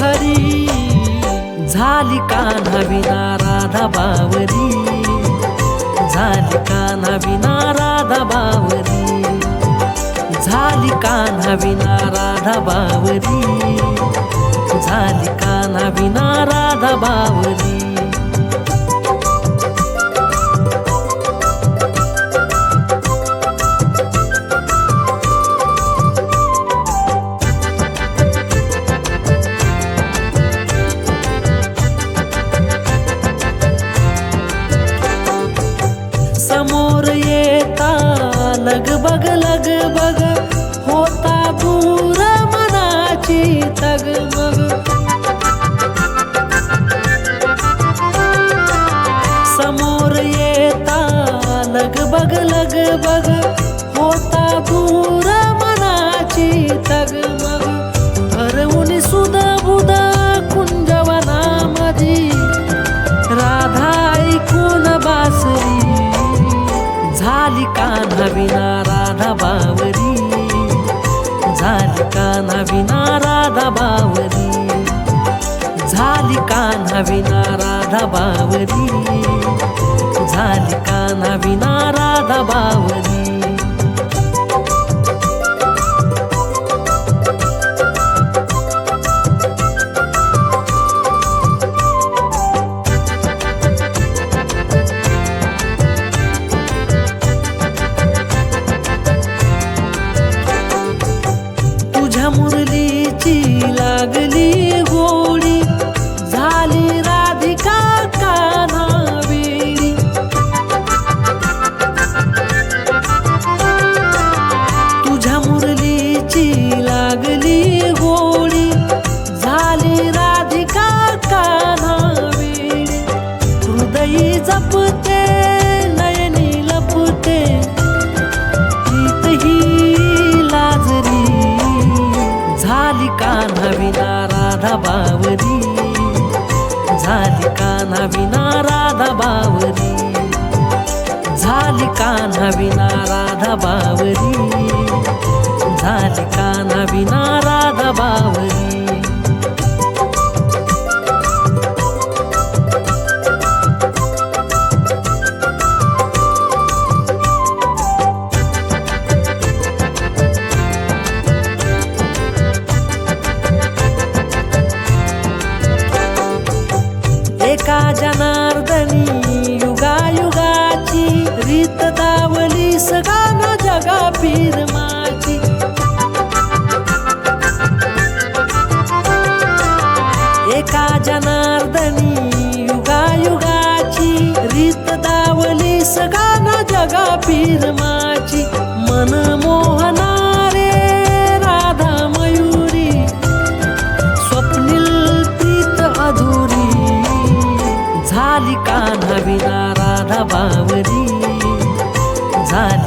हरी झाली कान्हा विना राधा बावरी? झाली कान्हा विना राधा बावरी? झाली कान्हा विना राधा बावरी? झाली कान्हा विना राधा बावरी? लगबग लगबग होता दूर मनाची तगमग समोर येता लगबग लगबग होता दूर मनाची तगमग कान्हा राधा बावरी. झाली का विना राधा बावरी. झाली का विना राधा बावरी. झाली का विना राधा बावरी. जपते नयनी लपते. प्रीत ही लाजरी झाली कान्हा विना राधा बावरी? झाली कान्हा विना राधा बावरी? झाली कान्हा विना राधा बावरी? झाली कान्हा विना एका जनार्दनी युगायुगाची रीत दावली सगान जगा पीरमाची एका जनार्दनी युगायुगाची रीत दावली सगान जगा पीरमाची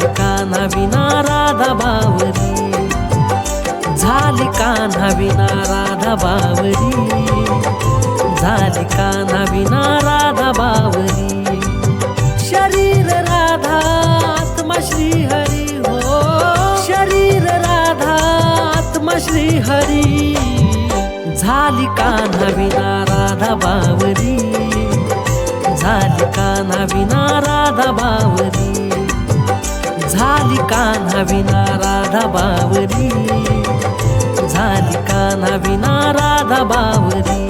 का नवीना राधा बावरी? झाली का विना राधा बावरी? झाली का नवीना राधा बावरी? शरीर राधा आत्मा श्री हरी हो. शरीर राधा आत्मा श्री हरी. झाली का विना राधा बावरी? झाली का विना राधा बावरी? झाली कान्हा विना राधा बावरी झाली कान्हा विना राधा बावरी